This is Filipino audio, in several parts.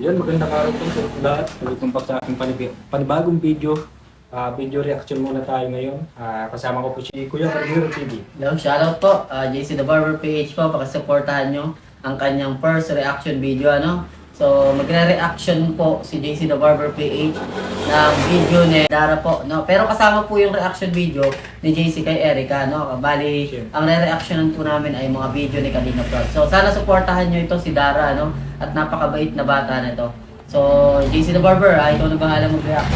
Yan, magandang araw po sa lahat. Back sa aking panib- panibagong video. Ah, video reaction muna tayo ngayon. Ah, kasama ko po si Kuya Rodrigo TV. Hello, shoutout po. Uh, JC The Barber PH po. Pakisuportahan nyo ang kanyang first reaction video. ano So, magre-reaction po si JC The Barber PH ng video ni Dara po. No? Pero kasama po yung reaction video ni JC kay Erica. No? Bali, Sure. ang re-reactionan po namin ay mga video ni Kalina Prod. So, sana suportahan nyo ito si Dara. No? At napakabait na bata na ito. So, JC The Barber, ah, ikaw na bahala mag-react.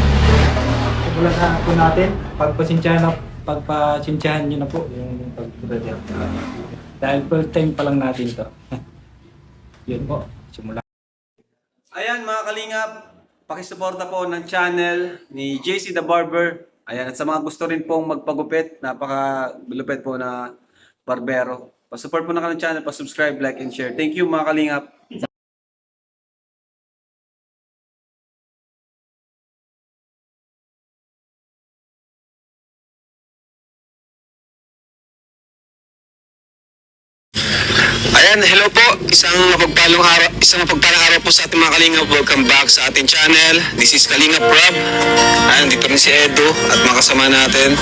Simulan na po natin. Pagpasensyahan na, pagpasensyahan nyo na po yung pag-react. Ah, dahil first time pa lang natin to. Yun po, simula. Ayan mga kalingap, pakisuporta po ng channel ni JC The Barber. Ayan, at sa mga gusto rin pong magpagupit, napaka-lupit po na barbero. Pasupport po na kanilang channel, pa-subscribe, like, and share. Thank you mga kalingap. Ayan, hello po. Isang mapagpalang araw, isang mapagpalang araw po sa ating mga Kalingap. Welcome back sa ating channel. This is Kalingap Rob. Ayan, dito rin si Edo at makasama natin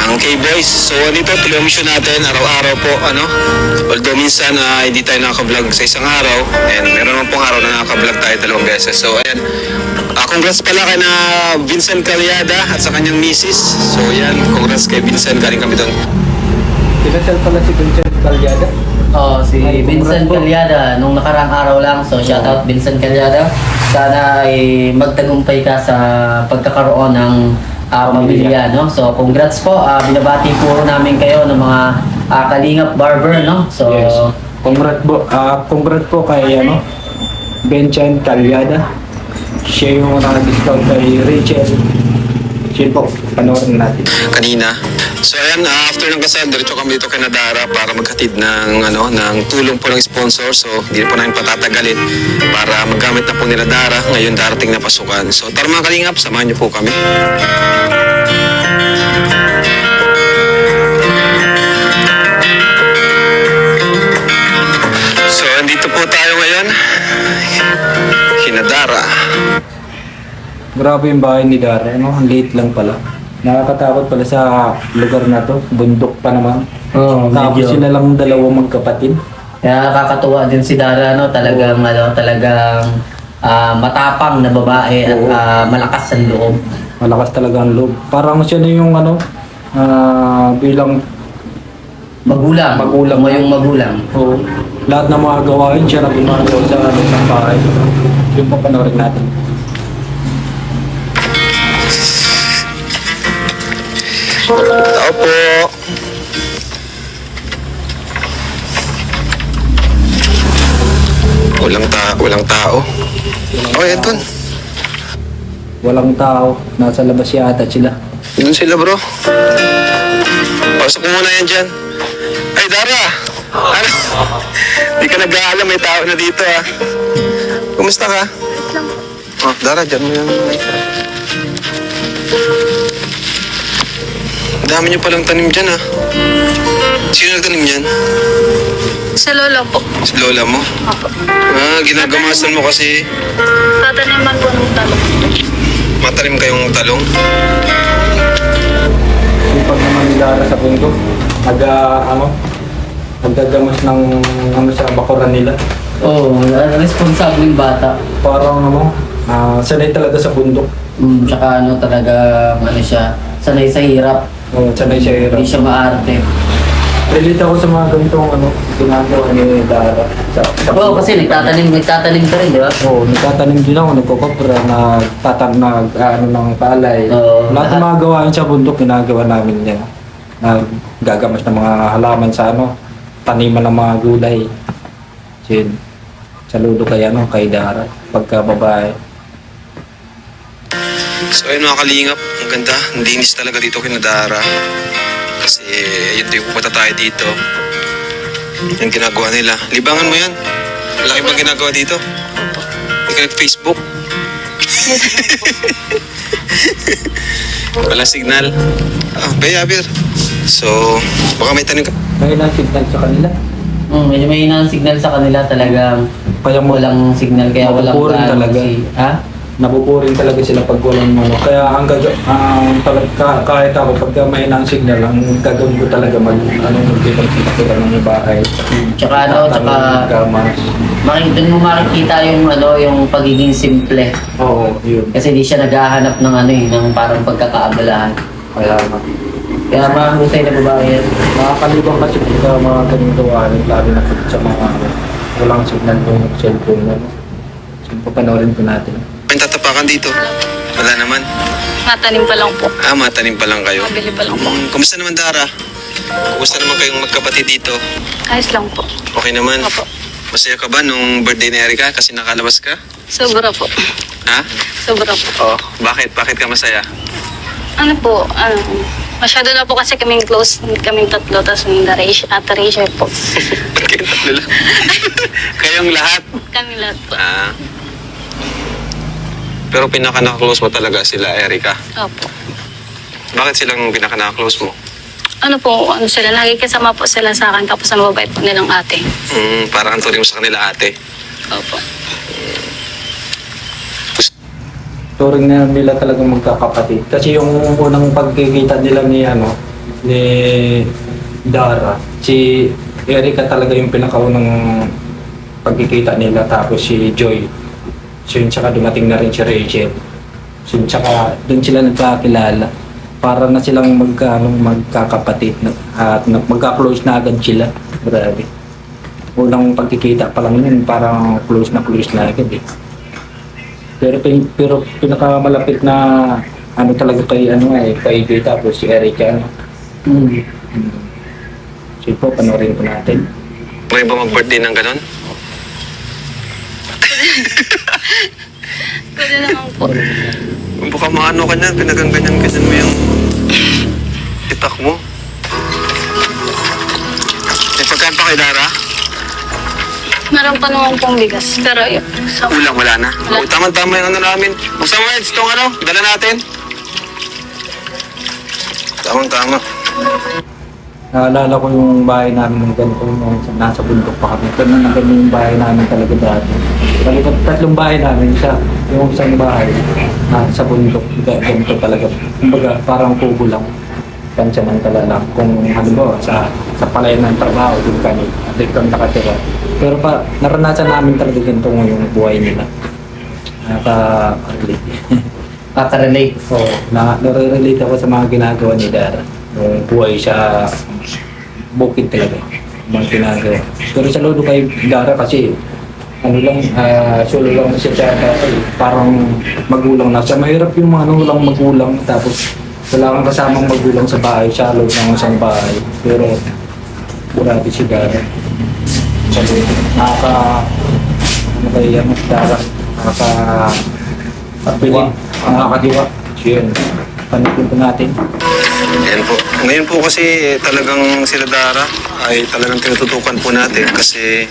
ang K-Boys. So, dito, television natin araw-araw po, ano. Although minsan ah, hindi tayo nakaka-vlog sa isang araw and meron naman pong araw na nakaka-vlog tayo dalawang beses. So, ayan. Ah, congrats pala kay na Vincent Calyada at sa kanyang misis. So, ayan, congrats kay Vincent. Galing kami doon. Pinasal pala si Vincent Calyada. Oh, si Ay, Vincent. Calyada, nung nakaraang araw lang. So, shoutout Vincent Calyada. Sana ay magtagumpay ka sa pagkakaroon ng ah, pamilya, no? So, congrats po. Ah, binabati po namin kayo ng mga ah, Kalingap Barber, no? So, Yes. Congrats po, ah, congrats po kay ano, Vincent Calyada. Siya yung nag-discount kay Rachel. Siya po, panoorin natin. kanina. So ayan, ah, after ng kasal, diretso kami dito kay Nadara para maghatid ng, ano, ng tulong po ng sponsor. So hindi po namin patatagalin para magamit na po ni Nadara. Ngayon darating na pasukan. So tara mga kalingap, samahan niyo po kami. So andito po tayo ngayon. Kinadara. Grabe yung bahay ni Dara, no? Ang liit lang pala. Nakakatakot pala sa lugar na to. Bundok pa naman. oh, Tapos medyo. sila lang dalawang magkapatid. Kaya nakakatuwa din si Dara, no? Talagang, ano, talagang ah, matapang na babae at Oo. ah, malakas ang loob. Malakas talaga ang loob. Parang siya na yung ano, ah, bilang Magulang. Magulang. Mo yung magulang. oh, lahat ng mga gawain siya na gumagawa sa ano, ng bahay. Yung pa panoorin natin. Tao po. Walang ta walang tao. Oh, eto. Walang tao. Nasa labas yata sila. Doon sila, bro. Pasok mo muna yan dyan. Ay, Dara! Ano? Di ka nag-aalam, may tao na dito, ah. Kumusta ka? Oh, Dara, dyan mo yung mic. Ang dami niyo palang tanim dyan, ah. Sino nagtanim yan? Sa lolo po. Si lola mo? Opo. Ah, ginagamasan mo kasi Tataniman po ng talong. matanim kayong talong. Yung pag naman ni Dara sa bundok, nag, ah, ano, nagdadamas ng ano sa bakuran nila. Oo, oh, responsableng bata. Parang ano, ah, sanay talaga sa bundok. Mm, tsaka ano talaga, ano siya, sanay sa hirap. Oh, sanay siya hirap. Hindi siya maarte. Relate ako sa mga ganitong ano, ginagawa ni Dara. Sa, sa Oo, kasi nagtatanim, nagtatanim ka rin, di ba? Oo, oh, nagtatanim din ako, nagkukopra, nagtatan, nag, ano, ng palay. Oo, Lahat ng mga gawain sa bundok, ginagawa namin yan. Naggagamas ng mga halaman sa ano, taniman ng mga gulay. Sin, saludo kay ano, kay Dara, pagka babae. So ayun mga kalingap, ang ganda. Ang linis talaga dito kay Nadara. Kasi yun yung pupunta tayo dito. Yung ginagawa nila. Libangan mo yan. Laki bang ginagawa dito? Hindi ka nag-Facebook? Wala signal. Ah, Baya, Bir. So, baka may tanim ka. May ilang signal sa kanila. Mm, medyo may ang signal sa kanila talagang Kaya mo walang signal kaya walang talaga. si ha napupuring talaga sila pag walang ano. Kaya ang gagawin, ang talag, ka, kahit ako pag may ng signal, ang gagawin ko talaga mag, ano, magkipag-picture ng bahay. tsaka ano tsaka Gamas. maki, dun mo makikita yung ano yung pagiging simple Oo, yun. kasi di siya naghahanap ng ano eh ng parang pagkakaabalahan Kaya kaya mahusay na babae yan Nakakalibang kasi pagka mga ganito gawain, lalo na pag sa mga walang signal yung cellphone. Ano. So, papanoorin po natin. May tatapakan dito. Wala naman. Matanim pa lang po. Ah, matanim pa lang kayo. Mabili pa lang po. Hmm, kumusta naman Dara? Kumusta naman kayong magkapatid dito? Ayos lang po. Okay naman? Opo. Masaya ka ba nung birthday ni Erika kasi nakalabas ka? Sobra po. Ha? Sobra po. Oo. Bakit? Bakit ka masaya? Ano po, ano, masyado na po kasi kaming close, kaming tatlo, tapos yung Darisha, at Darisha po. Kayong tatlo lang. Kayong lahat. Kami lahat po. Ah. Pero pinaka close mo talaga sila, Erika. Opo. Bakit silang pinaka close mo? Ano po, ano sila, nakikisama po sila sa akin, tapos ang mabait po nilang ate. Hmm, parang ang turing mo sa kanila ate. Opo. Turing na nila talagang magkakapatid. Kasi yung unang pagkikita nila ni ano ni Dara, si Erika talaga yung pinakaunang pagkikita nila tapos si Joy. So yun tsaka dumating na rin si Rachel. So yun tsaka doon sila nagkakilala. Para na silang magka, ano, magkakapatid na, at na, magka-close na agad sila. Grabe. Unang pagkikita pa lang yun, parang close na close na agad eh. Pero pin, pero pinakamalapit na ano talaga kay ano eh kay Joy tapos si Erica ano. hmm. Hmm. Sige po, panoorin po natin. Pwede ba mag-birthday ng ganon? Pwede naman po. Baka maano ka niyan, pinagangganyan-ganyan mo yung itak mo. May pagkain pa kay Dara? Meron pa naman pong bigas, pero yun, sa Ulang wala na. Wala. O, tama-tama yung ano namin. O sa words, itong ano, dala natin. Tamang-tama. Naalala ko yung bahay namin ng ganito nung nasa bundok pa kami. Ganun na ganun yung bahay namin talaga dati. Talagang tatlong bahay namin siya. Yung isang bahay nasa bundok. Ga- Ganito talaga. Kumbaga parang kubo lang. Pansamantala lang. Kung halimbawa sa sa palayan ng trabaho, doon kami. Dito kami nakatira. Pero pa, naranasan namin talaga ganito yung buhay nila. Nakaka-relate. Kaka-relate So, na, nare-relate ako sa mga ginagawa ni Dara. Nung buhay siya, bukid talaga. Mga ginagawa. Pero sa lodo kay Dara kasi, ano lang, ah, solo lang siya siya. Parang magulang na siya. Mahirap yung mga ano lang magulang. Tapos, wala kang kasamang magulang sa bahay. Siya loob ng isang bahay. Pero, grabe si Dara. Sa lodo. Nakaka, ano kaya, Dara? Nakaka, Pagpili, nakakadiwa. So panoodin po natin. Yan po. Ngayon po kasi eh, talagang sila Dara ay talagang tinututukan po natin kasi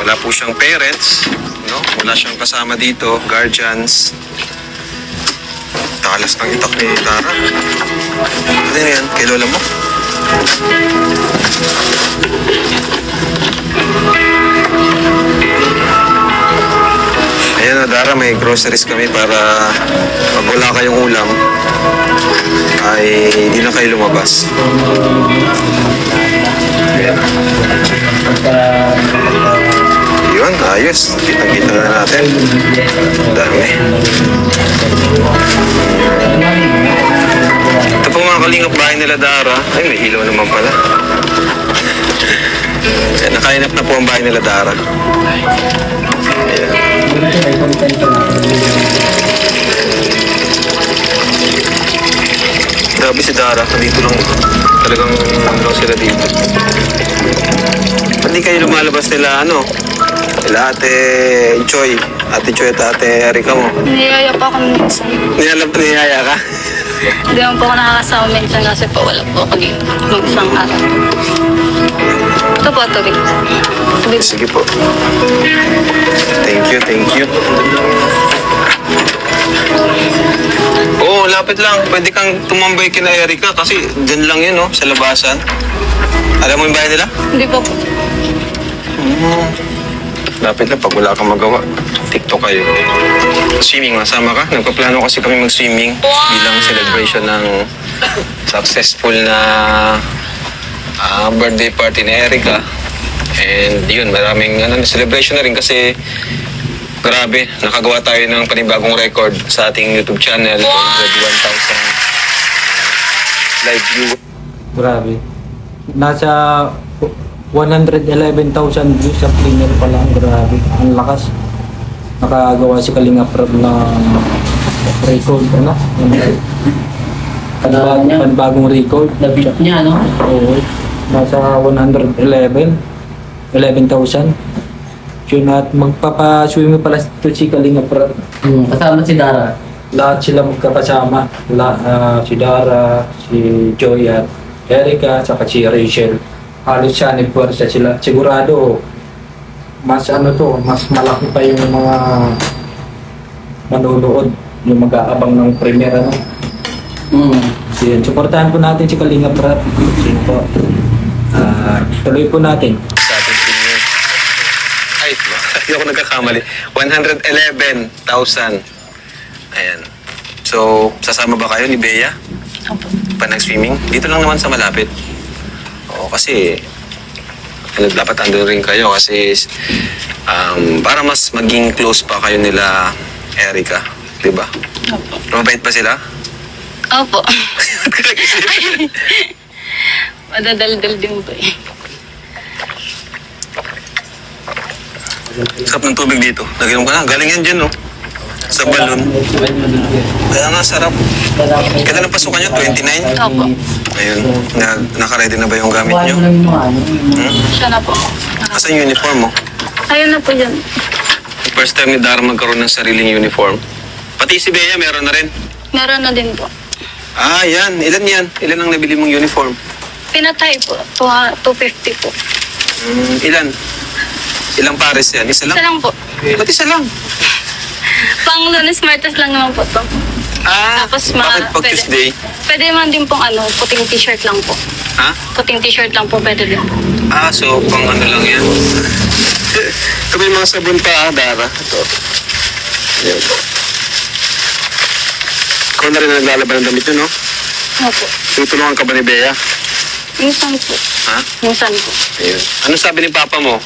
wala po siyang parents, no? Wala siyang kasama dito, guardians. Talas ng itak ni Dara. Ano yan? Kay lola mo? Ayan na Dara, may groceries kami para pag wala kayong ulam, ay hindi na kayo lumabas. Yun, ayos. Kita-kita na natin. Dami. Ito po mga kalingap bahay nila Dara. Ay, may ilaw naman pala. Ayan, nakainap na po ang bahay nila Dara. Ayan. Grabe si Dara. Dito lang. Talagang ano lang sila dito. Ba't di kayo lumalabas nila ano? Nila ate Choy. Ate Choy at ate Erika mo. niyaya pa ako minsan. Nilalap niyaya ka? Hindi naman po ako nakakasama minsan kasi po wala po ako dito. Mag isang araw. Ito po, tubig. Tubig. Sige po. Thank you, thank you. Oo, oh, lapit lang. Pwede kang tumambay kina Erika kasi dyan lang yun, oh, sa labasan. Alam mo yung bahay nila? Hindi po po. Lapit lang pag wala kang magawa. TikTok kayo. Swimming, masama ka? Nagpaplano kasi kami mag-swimming bilang celebration ng successful na ah, birthday party ni Erica. And yun, maraming ano, celebration na rin kasi grabe, nakagawa tayo ng panibagong record sa ating YouTube channel. 101,000 live view. Grabe. Nasa 111,000 views sa cleaner pa lang. Grabe. Ang lakas. Nakagawa si Kalinga Prab ng record. Ano? Niya. panbagong record. Na-beat niya, no? Oo. Nasa 111. 11,000. Yun at magpapaswimming pala ito si Kalinga Prab. Hmm, kasama si Dara. lahat sila magkakasama. La, ah, si Dara, si Joy at Erica, saka si Rachel. Halos siya ni Puwersa sila. Sigurado, mas ano to, mas malaki pa yung mga manonood, yung mag-aabang ng premiere ano. So yun, supportahan po natin si Kalinga Prat. Yun po. Ah, tuloy po natin. sa ating senior. Ay, hindi ako nagkakamali. 111,000. Ayan. So, sasama ba kayo ni Bea? Opo. Pa nag-swimming? Dito lang naman sa malapit. Oo, kasi ano, dapat andun rin kayo kasi um, para mas maging close pa kayo nila Erica. Di ba? Opo. Mabait pa sila? Opo. Madadaldal din po eh. Sarap ng tubig dito. Naginom ka na. Galing yan dyan, no? Sa balon. Kaya nga, sarap. Kailan ang pasukan nyo? 29? Opo. Ayun. Na, naka-ready na ba yung gamit nyo? ano. Hmm? Siya na po. Asan yung uniform mo? Ayun na po yan. First time ni Dara magkaroon ng sariling uniform. Pati si Bea meron na rin. Meron na din po. Ah, yan. Ilan yan? Ilan ang nabili mong uniform? Pinatay po. Tuha- 250 po. Hmm, ilan? Ilang pares yan? Isa lang? Isa lang po. Ba't isa lang? Pang lunes, martes lang naman po to. Ah, Tapos mga... bakit pag Tuesday? Pwede man din pong ano, puting t-shirt lang po. Ha? Puting t-shirt lang po, pwede din po. Ah, so pang ano lang yan. May mga sabon pa, ah, Dara. Ito. Yan. Ikaw na rin ang naglalaban ng damit yun, no? Opo. Tutulungan ka ba ni Bea? Minsan po. Ha? Minsan po. Ayun. Ano sabi ni Papa mo?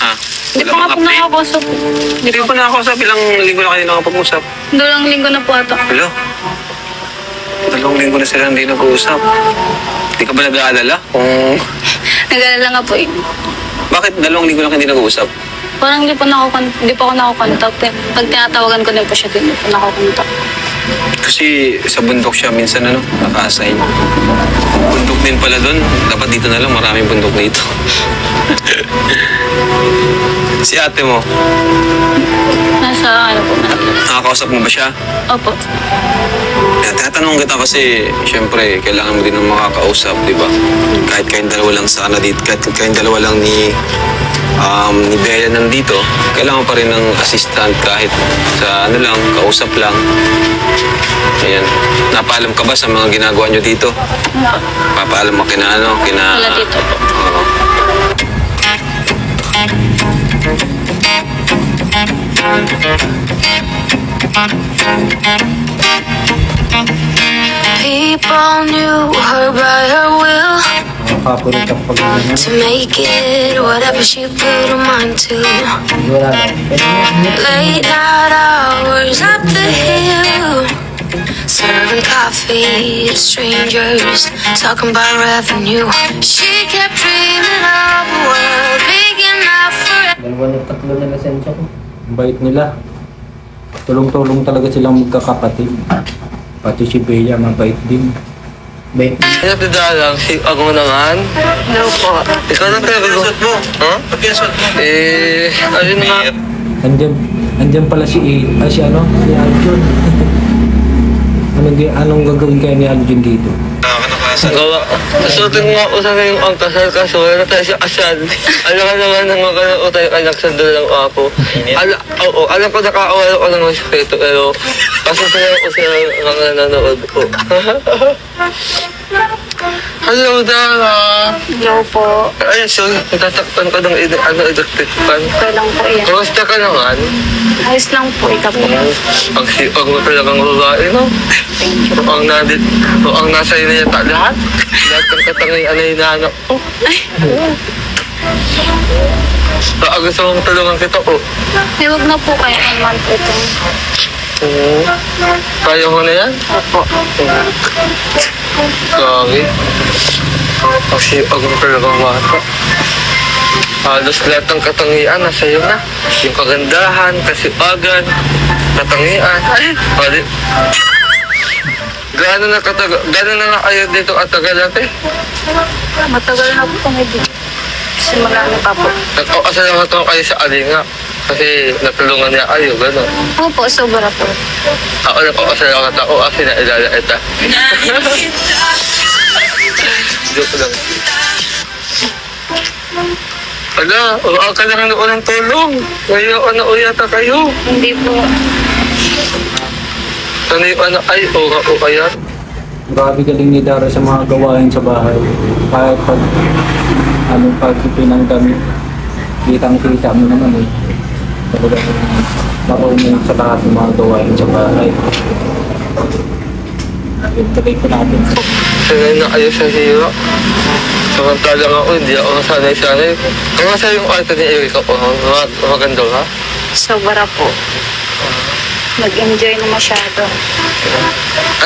Ha? Hindi Wala pa nga bang po update? nakakausap po. Hindi Hindi pa. ko na ako sabi lang linggo na kayo nakapag-usap. Dalawang linggo na po ata. Hello? Dalawang linggo na sila hindi nag-uusap. Hindi ka ba nag-aalala kung Nag-alala nga po eh. bakit dalawang linggo lang hindi nag-uusap? Parang hindi po nakukontak. Hindi po ako nakukontak. Pag tinatawagan ko din po siya, hindi po nakukontak. Kasi sa bundok siya minsan ano, naka-assign. Bundok din pala doon. Dapat dito na lang, maraming bundok dito. si ate mo, Nasa ano po. nakakausap mo ba siya? Opo. Kaya tinatanong kita kasi, syempre, kailangan mo din ng makakausap, di ba? Kahit kayong dalawa lang sana dito, kahit kayong dalawa lang ni um, ni Bea nandito, kailangan pa rin ng assistant kahit sa ano lang, kausap lang. Ayan. Napaalam ka ba sa mga ginagawa nyo dito? Wala. Papaalam mo kina ano, kina... Wala dito po. Oo. People knew her by her will Ang favorite ako pag ano. to make it whatever she put her mind to. Wala. Late night hours up the hill, serving coffee to strangers, talking about revenue. She kept dreaming of a world big enough for Dalawa na tatlo na lisensya ko. Ang bait nila. Tulong-tulong talaga silang magkakapatid. Pati si Bea, mabait din. Bait. Hanap na dalang, si ako naman. No po. Ikaw na talaga. Pinasot mo? Mo? Eh, ayun nga. Andyan, andyan pala si, ah, si ano, si Aljun. anong, anong gagawin kayo ni Aljun dito? Nakakanaklasan. Gawa. Nasutin nga ako sa yung ang kasal kaso wala tayo sa kasal. Alam ka naman nang magkano ko tayo anak sa dalang ako. Ala, oo, alam ko nakakawala ko ng respeto pero kasi sila ko sila mga nanonood ko. Hello, Dara. Hello po. Ay, sorry. Natatakpan ka ng ina- ano, electric fan. Okay lang po yan. Kamusta ka naman? Ayos lang po. Ikaw po. Ang sipag mo talagang babae, no? O ang nandit, o ang nasa iyo na yata lahat. Lahat ng katangian ay hinahanap ko. Baka gusto mong tulungan kita, oh. Ay, huwag na po kayo naman po ito. Oo. Kaya mo na yan? Opo. Grabe. Ang sipag mo talagang bata. Halos lahat ng katangian nasa iyo na. Yung kagandahan, kasipagan, katangian. Ay, mali. Gaano na katagal, gaano na nga kayo dito katagal natin? Matagal na po kami dito. Simula na pa po. Nagkakasalamat naman kayo sa alinga. Kasi natulungan niya kayo, gano'n. Opo, sobra po. Ako nagkakasalamat ako kasi nailala ita. Joke lang. Ala, uwa ka na ng unang tulong. Ngayon, ano uyata kayo? Hindi po. Sanay ano ay, uwa o kaya? Grabe galing ni Dara sa mga gawain sa bahay. Kahit pag ano pag pinangdami, kitang kita mo naman eh. Talagang marunong sa lahat ng mga gawain sa bahay. Yun tuloy po natin. Sanay na kayo sa hiro. Samantalang ako, hindi ako sanay-sanay. Kamasa yung arte ni Erika ko, mag maganda ha? Sobra po. Nag-enjoy na masyado.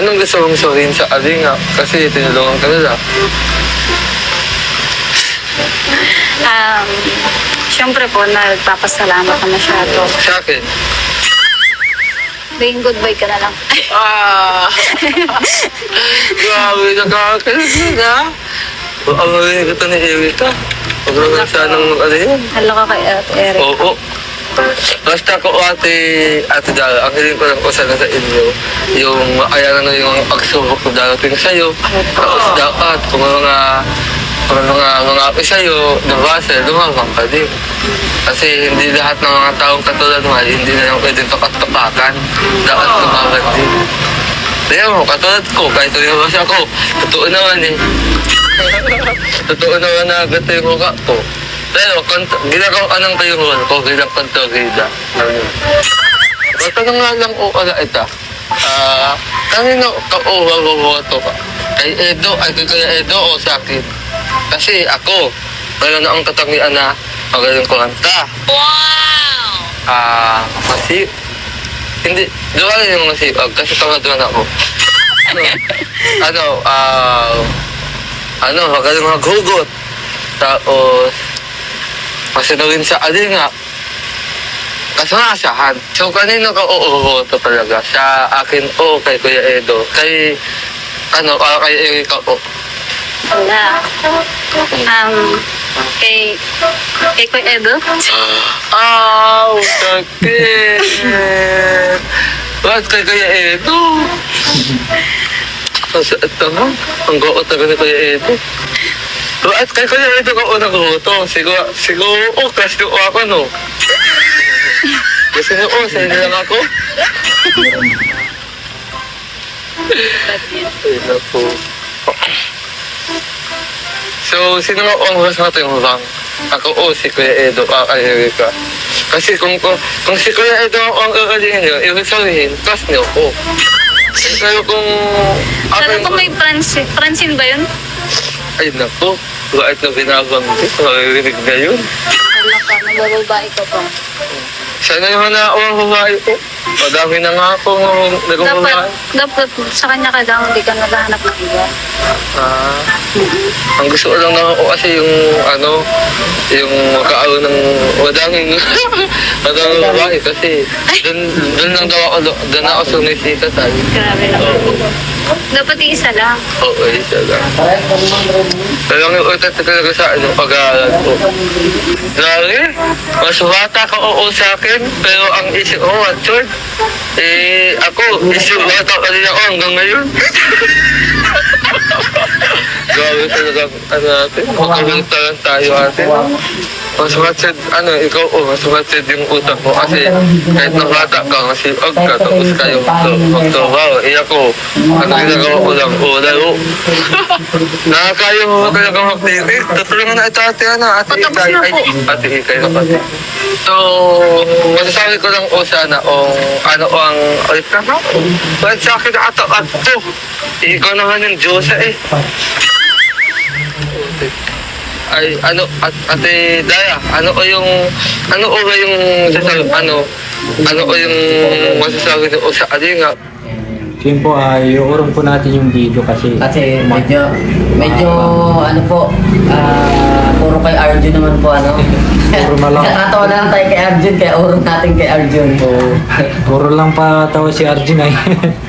Anong gusto mong sabihin sa alinga? Kasi tinulungan ka nila. Um, Siyempre po, nagpapasalamat na masyado. Sa akin, Saying goodbye ka na lang. Ah! Grabe, nakakakilig na. Ang marinig ito ni Erika. Huwag naman sanang ano yun. Hello ka kay Ate Eric. Oo. Basta ko ate, ate Dara, ang hiling ko lang ko sana sa inyo, yung maayaran na yung pagsubok na darating sa'yo. Tapos dapat kung mga kung mga mga api sa'yo, nabasa, lumabang ka din. Kasi hindi lahat ng mga taong katulad mo, hindi na lang pwedeng tukat-tukakan. Dapat tumakan din. Kaya mo, katulad ko, kahit tumibas ako, totoo naman eh. totoo naman na agad yung mukha ko. Pero, ginagawa ka ng tayuan ko bilang kontragida. Matanong nga lang o ala ita. Ah, kanino ka o maboboto ka? Kay Edo, ay kay Edo o sa akin? Kasi ako, meron na ang katangian na magaling kumanta. Wow! Ah, kasi, hindi, diba rin yung masipag kasi tamad man ako. Ano, ano, ah, ano, magaling maghugot. Tapos, masinawin sa alinga. Kasasahan. So, kanino ka uuboto talaga? Sa akin o kay Kuya Edo? Kay, ano, ah, kay Erika o? Wala. Um, kay, kay Kuya Edo. Aw, sakit! Bakit kay Kuya Edo? Ang sakit naman. Ang goot na ni Kuya Edo. Bakit kay Kuya Edo ka unang goto? Siguro, siguro, oh, ko ako, no? Kasi mo, oh, sa'yo na lang ako. Ay, naku. So, sino nga ang mas natin yung bang? Ako o si Kuya Edo, ah, kay Erika. Kasi kung, kung, kung si Kuya Edo ang kakalingin nyo, ibig sabihin, trust niyo ko. Pero kung Sana yung... po may Francine. Francine ba yun? Ay, naku. Bakit na binabanggit? Maririnig na yun. Wala ka. Nagbababae ka pa. Sana naman na ako ang babae ko. Madami na nga ako Dapat, nagbabae. dapat sa kanya ka lang, hindi ka naghahanap ng iba. Ah, ang gusto ko lang naman ako kasi yung ano, yung magkaroon ng madaming madaming babae kasi doon doon lang daw ako doon ako sumisikat ay. Grabe naman. Dapat isa lang. Oo, isa lang. Talagang yung utat na talaga sa ano, pag-aaral ko. Grabe, mas bata ka oo sa akin, pero ang isip ko, matured. Eh, ako, isip bata ka rin ako hanggang ngayon. Grabe talaga, ano natin, magkabantalan tayo natin. Masumatid, ano, ikaw o, masumatid yung utak mo kasi kahit nang bata ka, masipag ka, tapos kayo magtrabaho. Iya ko, ano ginagawa ko lang, o, lalo. Nakakayo mo talaga mag-TV. Tutulungan na ito ate, ano, ate Ikay. Ay, ate Ikay na pati. So, masasabi ko lang o sana, o ano o ang, ay, kaka, bakit sa akin ata, ato, ikaw naman yung Diyosa eh. Ay, ano, at, ate Daya, ano o yung, ano o ba yung, sasabi, ano, ano o yung masasabi o sa alinga, Yun po, ay iurong po natin yung video kasi Kasi medyo, medyo ano po, ah, puro kay Arjun naman po ano. Puro na lang. Nakatawa na lang tayo kay Arjun, kaya urong natin kay Arjun. puro lang pa tawa si Arjun ay.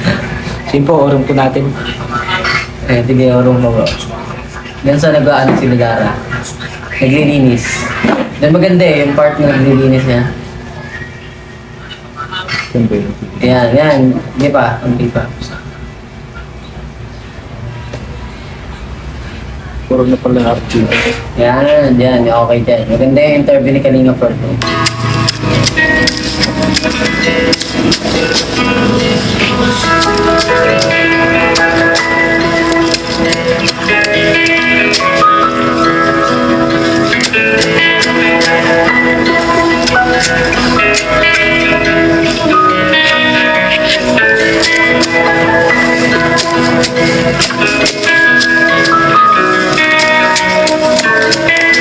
Yun po, urong po natin. Eh, sige, urong mo bro. Yan sa nag-ano si Ligara. Naglilinis. Yan maganda eh, yung part na naglilinis niya. Yun. Ayan, yan. Hindi pa, hindi pa. Puro na pala Arjun. Yan, yan, okay dyan. Maganda yung interview ni Kalinga Ford.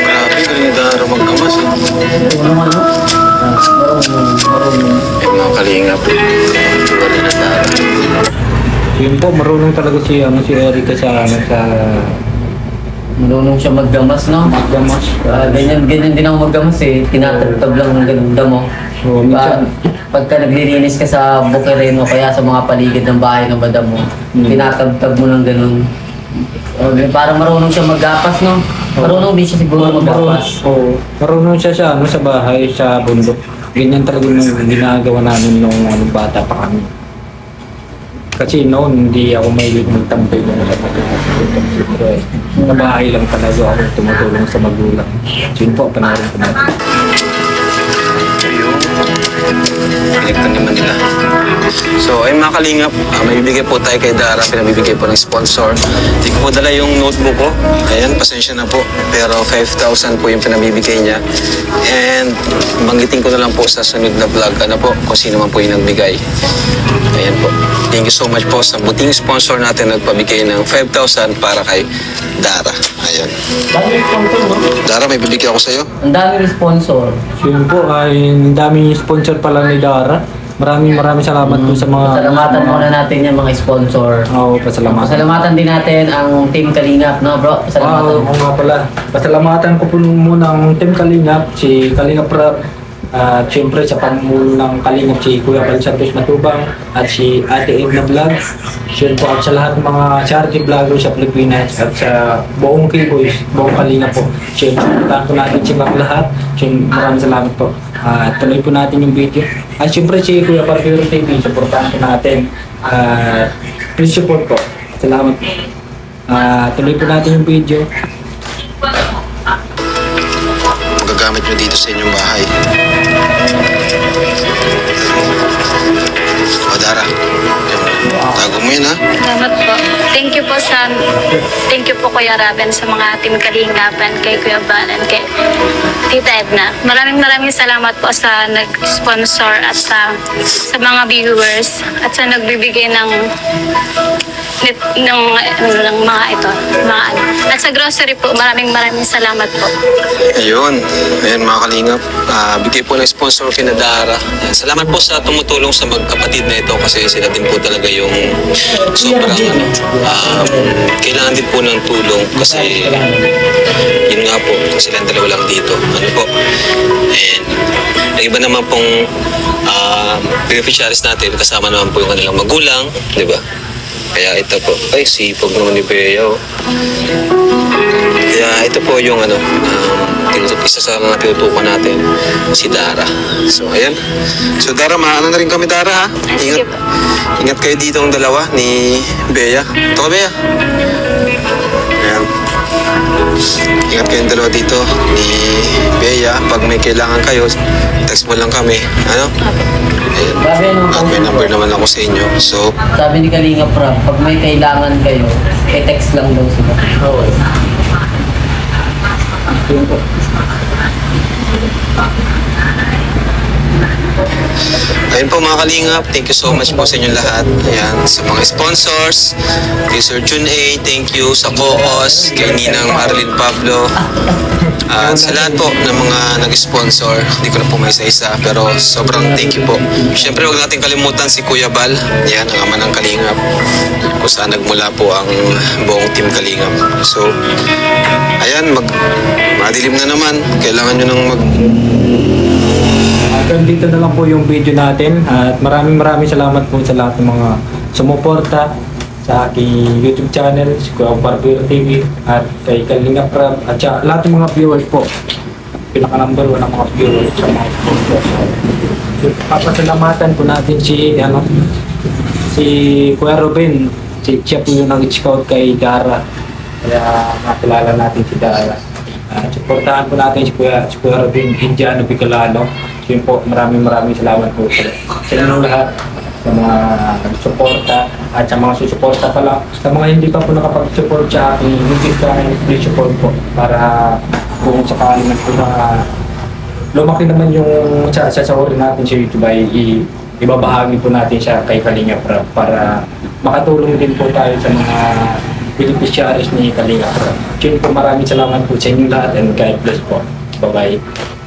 Grabe, galing ni Dara magkamas eh. Marunong ano? Marunong. Eh, mga kalingap. Galing na Dara. Yun po, marunong talaga si, ano, si Erica sa, ano, sa Marunong siya maggamas, no? gamas. Ah, ganyan, ganyan din ako maggamas eh. Tinatabtab lang ng ganun damo. Oo, minsan. Pagka naglilinis ka sa bukireno kaya sa mga paligid ng bahay ng madam mo, Hmm. tinatabtab mo ng ganun. Oh, parang marunong siya maggapas, no? Marunong din siya siguro maggapas. Oo. Marunong siya sa, ano, sa bahay, sa bundok. Ganyan talaga yung ginagawa namin nung ano, bata pa kami. Kasi noon, hindi ako may magtambay nung sa Sa bahay lang talaga ako tumutulong sa magulang. Yun po, panoorin ko natin. Pinagtan naman nila. So, ay mga kalingap, ah, may bibigay po tayo kay Dara, pinabibigay po ng sponsor. Hindi ko po dala yung notebook ko. Ayan, pasensya na po. Pero 5,000 po yung pinabibigay niya. And banggitin ko na lang po sa sunod na vlog, ano po, kung sino man po yung nagbigay. Ayan po. Thank you so much po sa buting sponsor natin nagpabigay ng 5,000 para kay Dara. Ayan. Dami sponsor, no? Dara, may bibigay ako sa'yo. Ang dami sponsor. So yun po, ay ang daming sponsor pala ni Dara. Maraming maraming salamat po sa mga... Pasalamatan muna natin yung mga sponsor. Oo, pasalamatan. Pasalamatan din natin ang Team Kalingap, no bro? Wow, Pasalamatan. oo nga pala. Pasalamatan ko po muna ang Team Kalingap, si Kalingap Rap, at siyempre sa pamumuno ng Kalingap si Kuya Bal Santos Matubang at si Ate Edna Vlog. Siyempre po at sa lahat ng mga charity vloggers sa Pilipinas at sa buong K-Boys, buong Kalingap po. Siyempre, puntahan po natin silang lahat. Siyempre, maraming salamat po. At tuloy po natin yung video. At siyempre si Kuya Barbero TV, supportahan po natin. At please support po. Salamat po. Ah, tuloy po natin yung video. magagamit nyo dito sa inyong bahay. Tago mo yun ha. Salamat po. Thank you po sa thank you po Kuya Raben sa mga team Kalingapan kay Kuya Balan kay Tita Edna. Maraming maraming salamat po sa nag-sponsor at sa sa mga viewers at sa nagbibigay ng nit, ng, ng mga ito, mga ano. At sa grocery po, maraming maraming salamat po. Ayun, ayun mga kalingap. Ah, bigay po ng sponsor kina Dara. Salamat po sa tumutulong sa magkapatid na ito kasi sila din po talaga yung sobrang ano, um, kailangan din po ng tulong kasi yun nga po, silang dalawa lang dito. Ano po? And ang iba naman pong um, beneficiaries natin, kasama naman po yung kanilang magulang, di ba? Kaya ito po, ay sipag naman ni Bea, oh. Kaya ito po yung ano, um, tinutup, isa sa mga tinutukan natin, si Dara. So, ayan. So, Dara, maano na rin kami, Dara, ha? Sige po. ingat kayo dito ang dalawa ni Bea. Ito ka, Bea. Ingat kayong dalawa dito ni Bea. Pag may kailangan kayo, text mo lang kami. Ano? Ayan. At may number naman ako sa inyo. So, Sabi ni Kalinga Prab, pag may kailangan kayo, i-text lang daw sila. Oo. Ayun po mga kalingap, thank you so much po sa inyo lahat. Ayan, sa mga sponsors, kay Sir Jun A, thank you sa co-host, kay Ninang Marilyn Pablo, at sa lahat po ng mga nag-sponsor, hindi ko na po may isa-isa, pero sobrang thank you po. Siyempre, huwag natin kalimutan si Kuya Bal, yan, ang ama ng Kalingap, kung saan nagmula po ang buong team Kalingap. So, ayan, mag, madilim na naman, kailangan nyo nang mag, Hanggang dito na lang po yung video natin at maraming maraming salamat po sa lahat ng mga sumuporta sa aking YouTube channel, si Kuya Barbero TV at kay Kalinga Prab at sa lahat ng mga viewers po. Pinaka number one ang mga viewers sa mga sponsors. So, papasalamatan po natin si ano si Kuya Ruben, si siya po yung nag-scout kay Dara. Kaya makilala natin si Dara. At supportahan po natin si Kuya, si Kuya Ruben Indiano Bicolano. Yun po, maraming maraming salamat po sa, inyo lahat sa mga nagsuporta at sa mga susuporta pa lang. Sa mga hindi pa po nakapag-support sa akin, hindi ka please support po para kung sakali na po na lumaki naman yung sa sasawarin natin sa YouTube ay i- ibabahagi po natin siya kay Kalinga Prab para makatulong din po tayo sa mga beneficiaries ni Kalinga Prab. Yun po maraming salamat po sa inyo lahat and God bless po. Bye-bye.